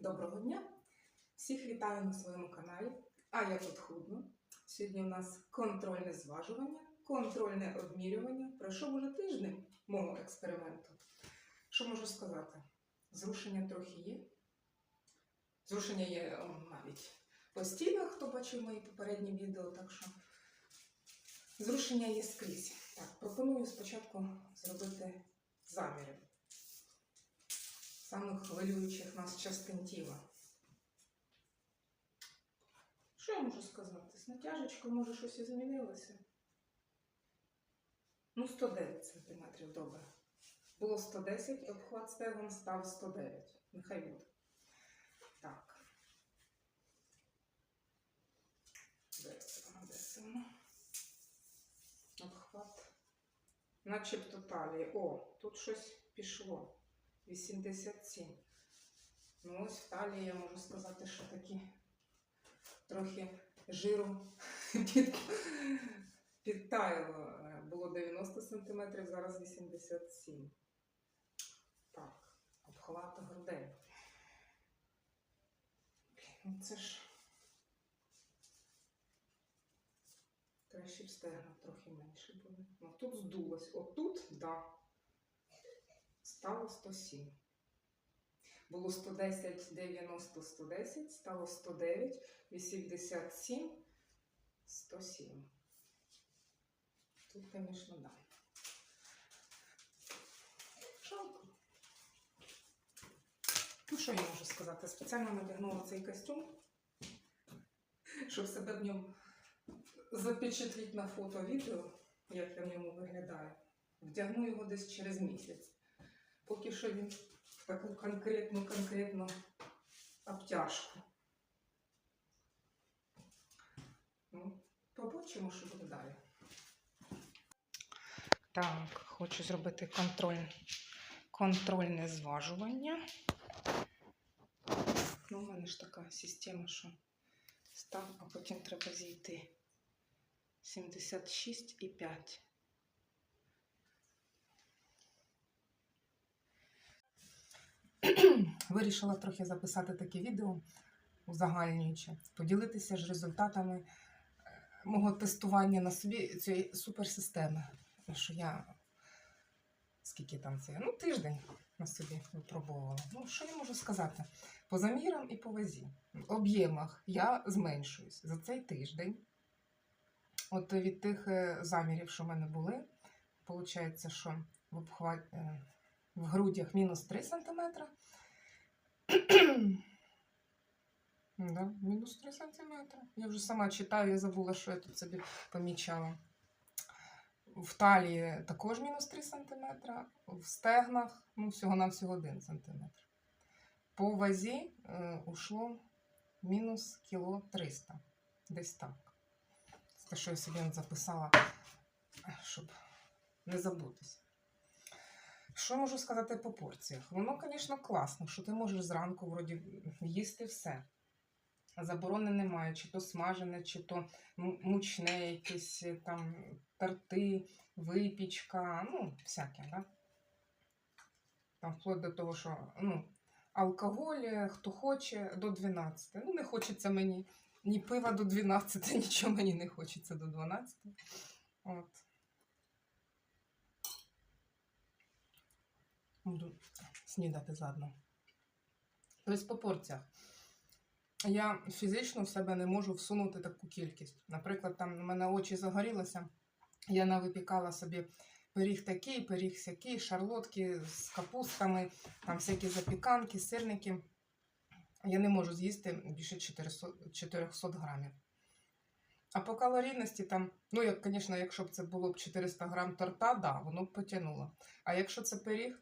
Доброго дня! Всіх вітаю на своєму каналі. А я тут худну. Сьогодні у нас контрольне зважування, контрольне обмірювання. Пройшов уже тиждень мого експерименту. Що можу сказати? Зрушення трохи є. Зрушення є навіть по стінах, хто бачив мої попередні відео, так що зрушення є скрізь. Так, пропоную спочатку зробити заміри самих хвилюючих нас частин тіла. Що я можу сказати? З натяжечкою, може, щось і змінилося. Ну, 109 сантиметрів, добре. Було 110, обхват стегон став 109. Нехай буде. Так. Десимо, десимо. Обхват. Начебто талії. О, тут щось пішло. 87. Ну, ось в талії я можу сказати, що такі трохи жиру під, підтаяло. Було 90 см, зараз 87. Так, обхват грудей. Ну це ж. Краще б стегна трохи менше були. Ну тут здулось. Отут, да. Стало 107. Було 110, 90, 110, стало 109, 87, 107. Тут, звісно, да. Жалко. Ну, що я можу сказати? Спеціально надягнула цей костюм, щоб себе в ньому запечатліть на фото відео, як я в ньому виглядаю. Вдягну його десь через місяць. Поки що він таку конкретну конкретну обтяжку. Ну, побачимо, що буде далі. Так, хочу зробити контроль, контрольне зважування. Ну, у мене ж така система, що став, а потім треба зійти 76,5. Вирішила трохи записати таке відео узагальнюючи, поділитися ж результатами е, мого тестування на собі цієї суперсистеми. Що я скільки там це? Ну, тиждень на собі випробовувала. Ну, що я можу сказати? По замірам і по вазі. В об'ємах я зменшуюсь за цей тиждень. От від тих е, замірів, що в мене були, виходить, що в, обхват... е, в грудях мінус 3 см. Да, мінус 3 см. Я вже сама читаю, я забула, що я тут собі помічала. В талії також мінус 3 см, в стегнах ну, всього-навсього 1 см. По вазі е, ушло мінус кіло 300. Десь так. Те, що я собі записала, щоб не забутися. Що можу сказати по порціях? Воно, звісно, класно, що ти можеш зранку вроді їсти все. Заборони немає, чи то смажене, чи то мучне, якісь е, там торти, випічка, ну, всяке, да? Там вплоть до того, що ну, алкоголь, е, хто хоче, до 12. Ну, не хочеться мені ні пива до 12, нічого мені не хочеться до 12. От. Буду снідати заодно. Тобто по порціях. Я фізично в себе не можу всунути таку кількість. Наприклад, там в мене очі загорілися, я навипікала собі пиріг такий, пиріг сякий, шарлотки з капустами, там всякі запіканки, сирники. Я не можу з'їсти більше 400, 400 грамів. А по калорійності там, ну, як, звісно, якщо б це було б 400 грам торта, да, воно б потягнуло. А якщо це пиріг,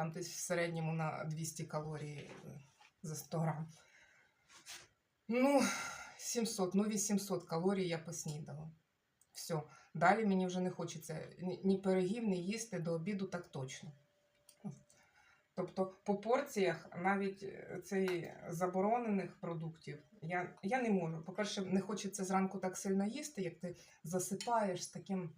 там десь в середньому на 200 калорій е, за 100 грам. Ну, 700, ну 800 калорій я поснідала. Все. Далі мені вже не хочеться ні, пирогів, ні їсти до обіду так точно. Тобто по порціях навіть е, цей заборонених продуктів я, я не можу. По-перше, не хочеться зранку так сильно їсти, як ти засипаєш з таким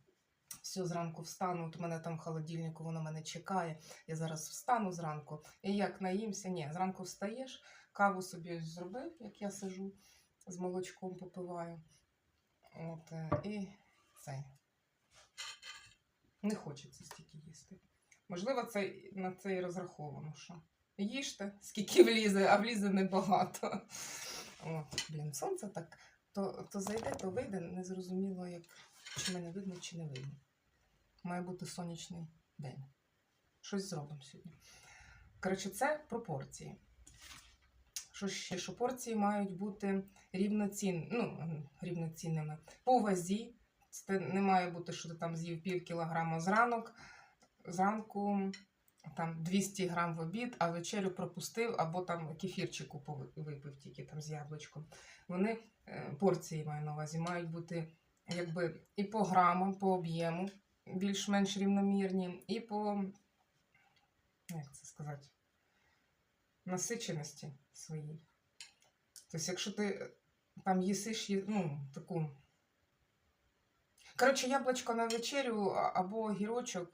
Все, зранку встану, от у мене там в холодильнику, воно мене чекає. Я зараз встану зранку. І як наїмся, ні, зранку встаєш, каву собі зробив, як я сижу, з молочком попиваю. От, е, і це. Не хочеться стільки їсти. Можливо, це на це і розраховано, що їжте, скільки влізе, а влізе небагато. От, блін, сонце так то, то зайде, то вийде, незрозуміло, як чи мене видно, чи не видно. Має бути сонячний день. Щось зробимо сьогодні. Коротше, це пропорції. Що ще? Що порції мають бути рівноцін... ну, рівноцінними. По вазі. Це не має бути, що ти там з'їв пів кілограма зранок, зранку там 200 грам в обід, а вечерю пропустив, або там кефірчику випив тільки там з яблучком. Вони е, порції маю на увазі, мають бути якби і по грамам, по об'єму більш-менш рівномірні, і по, як це сказати, насиченості своїй. Тобто, якщо ти е, там їсиш ну, таку. Коротше, яблучко на вечерю або гірочок,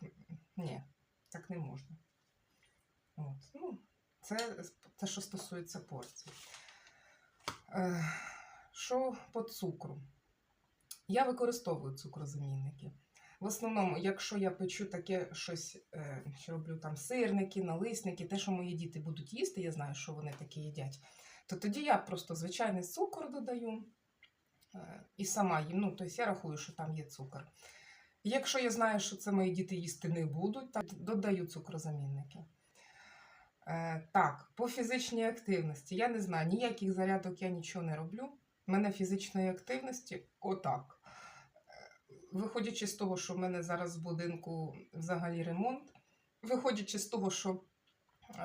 ні, так не можна. От. Ну, це те, що стосується порцій. Е, Що по цукру? Я використовую цукрозамінники. В основному, якщо я печу таке щось, е, що роблю там сирники, налисники, те, що мої діти будуть їсти, я знаю, що вони таке їдять, то тоді я просто звичайний цукор додаю е, і сама їм. Ну, тобто я рахую, що там є цукор. Якщо я знаю, що це мої діти їсти не будуть, то додаю цукрозамінники. Е, так, по фізичній активності. Я не знаю, ніяких зарядок я нічого не роблю. У мене фізичної активності отак. Е, Виходячи з того, що в мене зараз в будинку взагалі ремонт, виходячи з того, що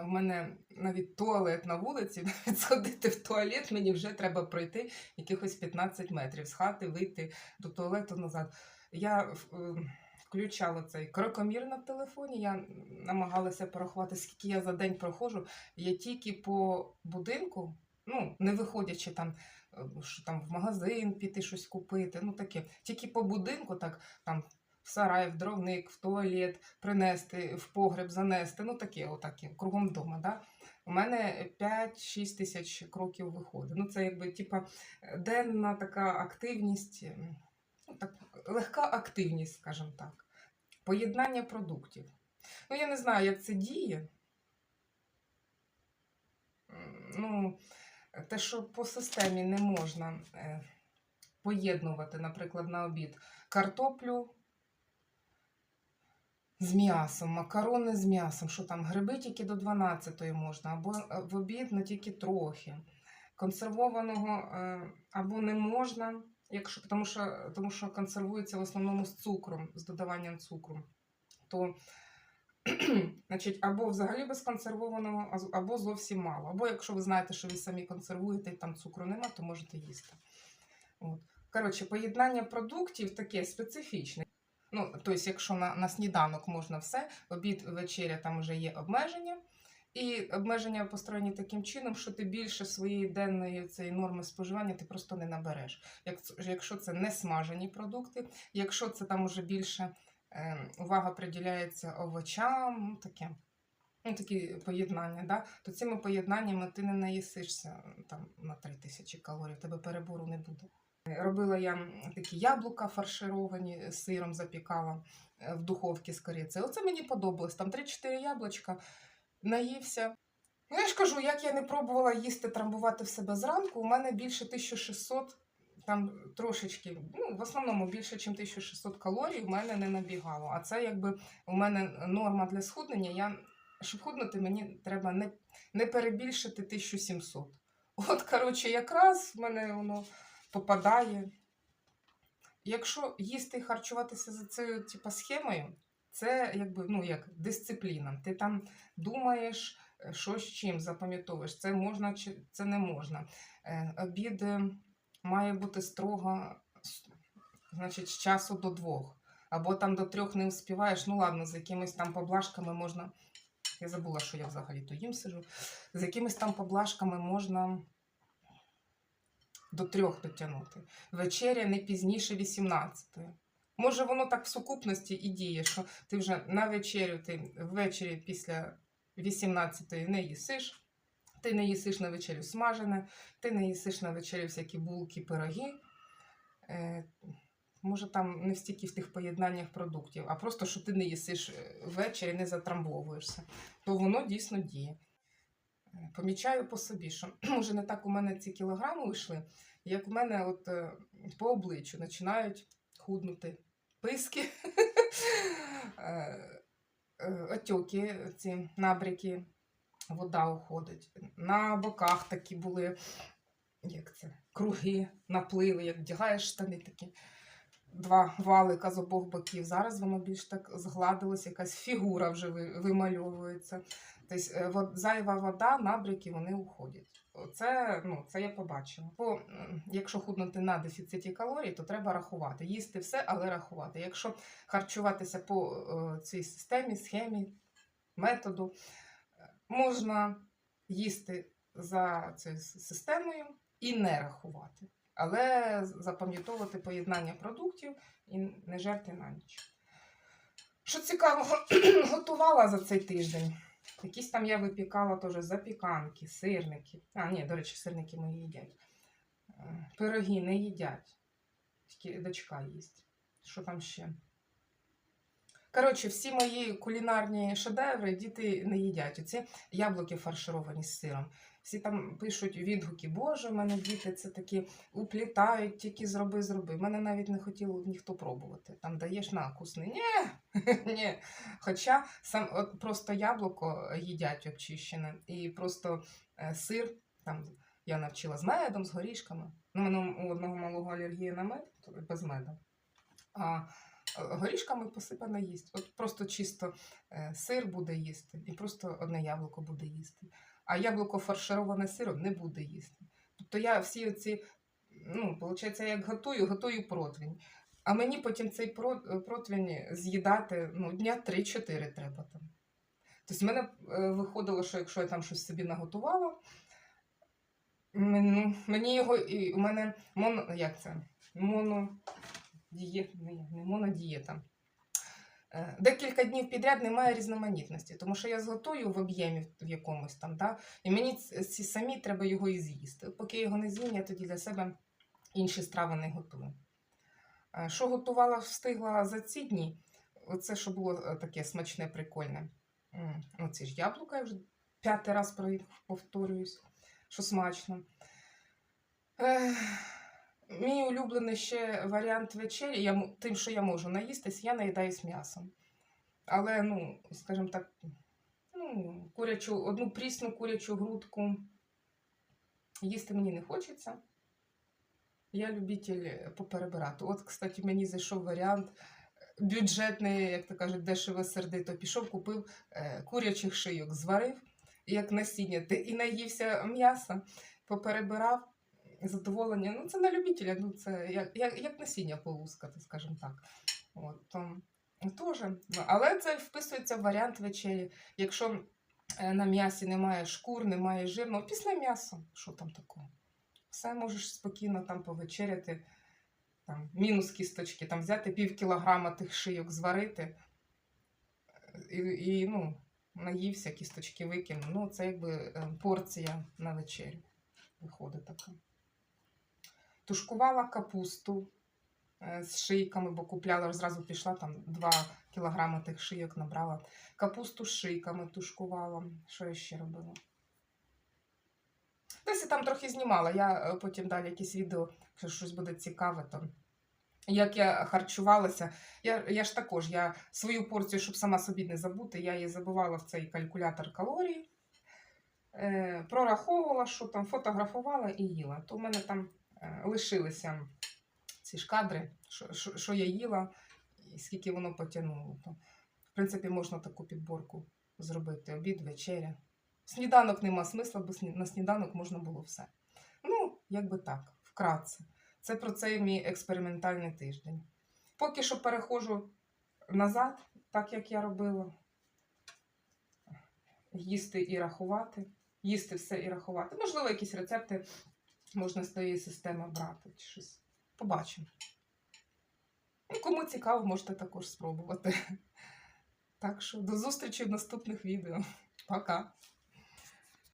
в мене навіть туалет на вулиці, навіть сходити в туалет, мені вже треба пройти якихось 15 метрів з хати, вийти до туалету назад. Я е, включала цей крокомір на телефоні, я намагалася порахувати, скільки я за день проходжу. Я тільки по будинку, ну, не виходячи там, е, що там в магазин піти щось купити, ну таке. Тільки по будинку, так там в сарай, в дровник, в туалет принести, в погреб занести, ну таке, отаке, кругом вдома. Да? У мене 5-6 тисяч кроків виходить. Ну, це якби типа денна така активність, ну, так, легка активність, скажімо так. Поєднання продуктів. Ну, я не знаю, як це діє. Ну, те, що по системі не можна е, поєднувати, наприклад, на обід картоплю з м'ясом, макарони з м'ясом, що там гриби тільки до 12-ї можна, або е, в обід ну, тільки трохи. Консервованого е, або не можна, якщо, тому, що, тому що консервується в основному з цукром, з додаванням цукру. То значить, або взагалі без консервованого, або зовсім мало. Або якщо ви знаєте, що ви самі консервуєте і там цукру нема, то можете їсти. От. Коротше, поєднання продуктів таке специфічне. Ну, тобто, якщо на, на сніданок можна все, обід, вечеря там вже є обмеження. І обмеження построєні таким чином, що ти більше своєї денної цієї норми споживання ти просто не набереш. Як, якщо це не смажені продукти, якщо це там уже більше увага приділяється овочам, таке. Ну, такі поєднання, да? то цими поєднаннями ти не наїсишся там, на 3000 калорій, тебе перебору не буде. Робила я такі яблука фаршировані з сиром запікала е, в духовці з корицею. Оце мені подобалось. Там 3-4 яблучка, наївся. Ну, я ж кажу, як я не пробувала їсти, трамбувати в себе зранку, у мене більше 1600, там трошечки, ну, в основному більше, ніж 1600 калорій у мене не набігало. А це якби у мене норма для схуднення. Я, щоб худнути, мені треба не, не перебільшити 1700. От, коротше, якраз в мене воно попадає. Якщо їсти і харчуватися за цією типу, схемою, це якби ну як дисципліна. Ти там думаєш, е, що з чим запам'ятовуєш, це можна чи це не можна. Е, Обід е, має бути строго, значить, з часу до двох. Або там до трьох не успіваєш. Ну ладно, з якимись там поблажками можна. Я забула, що я взагалі то їм сижу. З якимись там поблажками можна до трьох дотягнути. Вечеря не пізніше 18. Може, воно так в сукупності і діє, що ти вже на вечерю, ти ввечері після 18-ї не їсиш, ти не їсиш на вечерю смажене, ти не їсиш на вечерю всякі булки, пироги. Е, може, там не стільки в тих поєднаннях продуктів, а просто, що ти не їсиш е, ввечері, не затрамбовуєшся, то воно дійсно діє. Е, Помічаю по собі, що може не так у мене ці кілограми вийшли, як в мене от е, по обличчю починають худнути писки, отьоки, ці набряки, вода уходить. На боках такі були, як це, круги, напливи, як вдягаєш штани такі. Два валика з обох боків. Зараз воно більш так згладилось, якась фігура вже вимальовується. Тобто е, зайва вода, набряки вони уходять. Це, ну, це я побачила. Бо якщо худнути на дефіциті калорій, то треба рахувати. Їсти все, але рахувати. Якщо харчуватися по е, цій системі, схемі, методу, можна їсти за цією системою і не рахувати. Але запам'ятовувати поєднання продуктів і не жерти на ніч. Що цікаво, готувала за цей тиждень. Якісь там я випікала теж запіканки, сирники. А, ні, до речі, сирники мої їдять. Е, Пироги не їдять. Тільки дочка їсть. Що там ще? Коротше, всі мої кулінарні шедеври діти не їдять. Оці яблуки фаршировані з сиром. Всі там пишуть відгуки, Боже, в мене діти це такі уплітають, тільки зроби, зроби. Мене навіть не хотів ніхто пробувати. Там даєш накусний. Ні, ні. Хоча сам от просто яблуко їдять обчищене, і просто е, сир, там я навчила з медом, з горішками. Ну, мене у одного малого алергія на мед, без меду. А горішками посипано їсть. От просто чисто е, сир буде їсти, і просто одне яблуко буде їсти. А яблуко фаршироване сиром не буде їсти. Тобто я всі оці, ну, виходить, як готую, готую противень. А мені потім цей про- противень з'їдати ну, дня 3-4 треба там. Тобто в мене е, виходило, що якщо я там щось собі наготувала, мені його і у мене моно, як це? Моно дієт, не, монодієта. Е, Декілька днів підряд немає різноманітності, тому що я зготую в об'ємі в якомусь там, да? і мені ці самі треба його і з'їсти. Поки його не з'їм, я тоді для себе інші страви не готую. Е, Що готувала, встигла за ці дні? Оце, що було е, таке смачне, прикольне. Оці ж яблука, я вже п'ятий раз повторююсь, що смачно. Ех, Мій улюблений ще варіант вечері, я, тим, що я можу наїстись, я наїдаюсь м'ясом. Але, ну, скажімо так, ну, курячу, одну прісну курячу грудку їсти мені не хочеться. Я любитель поперебирати. От, кстати, мені зайшов варіант бюджетний, як то кажуть, дешево сердито. Пішов, купив е, курячих шийок, зварив, як насіння, і наївся м'яса, поперебирав. Задоволення. Ну, це на любителя, ну це як, як, насіння полускати, скажімо так. От, то, Тоже. Ну, Але це вписується в варіант вечері. Якщо е, на м'ясі немає шкур, немає жирного, після м'яса, що там такого? Все можеш спокійно там повечеряти, там, мінус кісточки, там взяти пів кілограма тих шийок, зварити і, і ну, наївся, кісточки викинув. Ну, це якби е, порція на вечерю виходить така. Тушкувала капусту е, з шийками, бо купляла, зразу пішла там 2 кілограми тих шийок набрала. Капусту з шийками тушкувала. Що я ще робила? Десь я там трохи знімала. Я е, потім далі якісь відео, якщо щось буде цікаве, то як я харчувалася. Я, я ж також я свою порцію, щоб сама собі не забути, я її забувала в цей калькулятор калорій. Е, прораховувала, що там фотографувала і їла. То в мене там лишилися ці ж кадри, що, що, я їла і скільки воно потягнуло. То, в принципі, можна таку підборку зробити: обід, вечеря. Сніданок нема смисла, бо на сніданок можна було все. Ну, якби так, вкратце. Це про цей мій експериментальний тиждень. Поки що переходжу назад, так як я робила. Їсти і рахувати. Їсти все і рахувати. Можливо, якісь рецепти можна з тієї системи брати чи щось. Побачимо. Кому цікаво, можете також спробувати. Так що до зустрічі в наступних відео. Пока!